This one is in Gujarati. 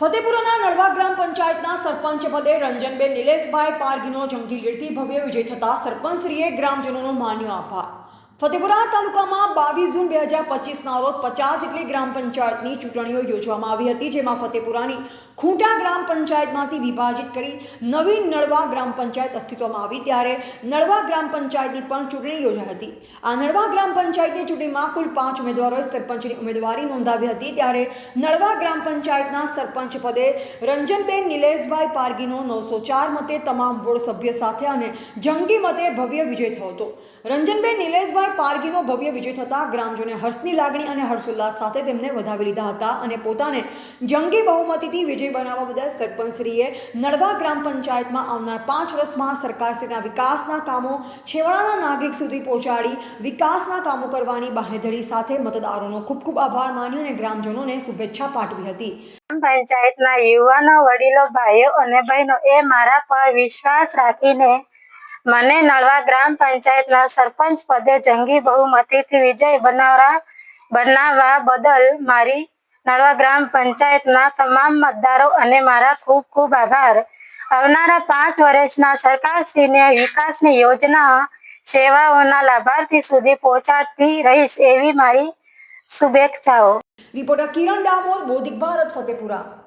ફતેપુરાના નળવા ગ્રામ પંચાયતના સરપંચ પદે રંજનબેન નિલેશભાઈ પારગીનો જંગી લીડથી ભવ્ય વિજય થતા સરપંચશ્રીએ ગ્રામજનોનો માન્યો આભાર. ફતેપુરા તાલુકામાં બાવીસ જૂન બે હજાર પચીસના રોજ પચાસ એટલે ગ્રામ પંચાયતની ચૂંટણીઓ યોજવામાં આવી હતી, જેમાં ફતેપુરાની ખૂંટા ગ્રામ પંચાયતમાંથી વિભાજિત કરી નવી નળવા ગ્રામ પંચાયત અસ્તિત્વમાં આવી. ત્યારે નળવા ગ્રામ પંચાયતની પણ ચૂંટણી યોજાઈ હતી. આ નળવા ગ્રામ પંચાયતની ચૂંટણીમાં કુલ પાંચ ઉમેદવારોએ સરપંચની ઉમેદવારી નોંધાવી હતી. ત્યારે નળવા ગ્રામ પંચાયતના સરપંચ પદે રંજનબેન નિલેશભાઈ પારગીનો નવસો ચાર મતે તમામ વોર્ડ સભ્ય સાથે અને જંગી મતે ભવ્ય વિજય થયો હતો. રંજનબેન નિલેશભાઈ પારગીનો ભવ્ય વિજય થતાં ગ્રામજોને હર્ષની લાગણી અને હર્ષોલ્લાસ સાથે તેમને વધાવી લીધા હતા અને પોતાને જંગી બહુમતીથી વિજય બનાવવા બદલ સરપંચશ્રીએ નડવા ગ્રામ પંચાયતમાં આવનાર પાંચ વર્ષમાં સરકારશ્રીના વિકાસના કામો છેવાડાના નાગરિક સુધી પહોંચાડી વિકાસના કામો કરવાની બાહેધરી સાથે મતદારોનો ખૂબ ખૂબ આભાર માન્યો અને ગ્રામજનોને શુભેચ્છા પાઠવી હતી. પંચાયતના યુવાનો, વડીલો, ભાઈઓ અને બહેનો, એ મારા પર વિશ્વાસ રાખીને મને નળવા ગ્રામ પંચાયતના સરપંચ પદે જંગી બહુમતીથી વિજય બનાવવા બનાવવા બદલ મારી નળવા ગ્રામ પંચાયતના તમામ મતદારો અને મારા ખૂબ ખૂબ આભાર. આવનારા પાંચ વર્ષના સરકારશ્રીને વિકાસની યોજના સેવાઓના લાભાર્થી સુધી પહોંચાડતી રહીશ એવી મારી શુભેચ્છાઓ. રિપોર્ટર કિરણ ડામોર, બોધિક ભારત, ફતેપુરા.